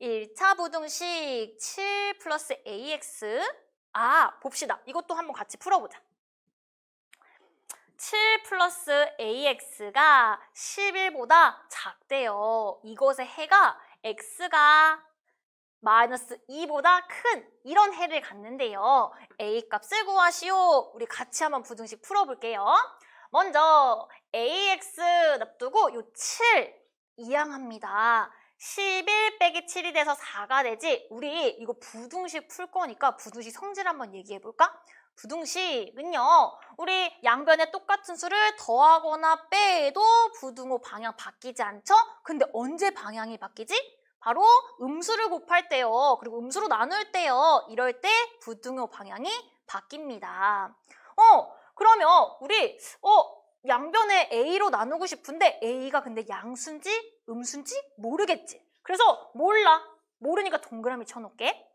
1차 부등식 7 플러스 ax 아 봅시다. 이것도 한번 같이 풀어보자. 7 플러스 ax가 11보다 작대요. 이것의 해가 x가 마이너스 2보다 큰 이런 해를 갖는데요. a 값을 구하시오. 우리 같이 한번 부등식 풀어볼게요. 먼저 ax 납두고 요 7 이항합니다. 11 빼기 7이 돼서 4가 되지. 우리 이거 부등식 풀 거니까 부등식 성질 한번 얘기해 볼까? 부등식은요. 우리 양변에 똑같은 수를 더하거나 빼도 부등호 방향 바뀌지 않죠? 근데 언제 방향이 바뀌지? 바로 음수를 곱할 때요. 그리고 음수로 나눌 때요. 이럴 때 부등호 방향이 바뀝니다. 어, 그러면 우리 어 양변에 A로 나누고 싶은데 A가 근데 양수인지 음수인지 모르겠지. 그래서 몰라. 모르니까 동그라미 쳐놓게.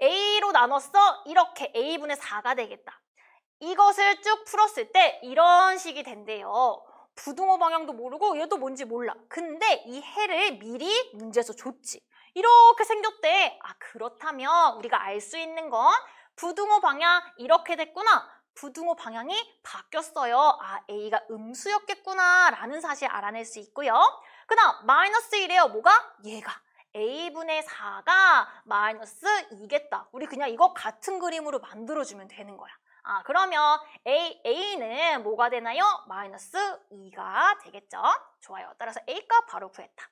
A로 나눴어. 이렇게 A분의 4가 되겠다. 이것을 쭉 풀었을 때 이런 식이 된대요. 부등호 방향도 모르고 얘도 뭔지 몰라. 근데 이 해를 미리 문제에서 줬지. 이렇게 생겼대. 아 그렇다면 우리가 알 수 있는 건 부등호 방향 이렇게 됐구나. 부등호 방향이 바뀌었어요. 아 A가 음수였겠구나 라는 사실 알아낼 수 있고요. 그 다음 마이너스 1이에요. 뭐가? 얘가. A분의 4가 마이너스 2겠다. 우리 그냥 이거 같은 그림으로 만들어주면 되는 거야. 아, 그러면 A, A는 뭐가 되나요? 마이너스 2가 되겠죠? 좋아요. 따라서 A값 바로 구했다.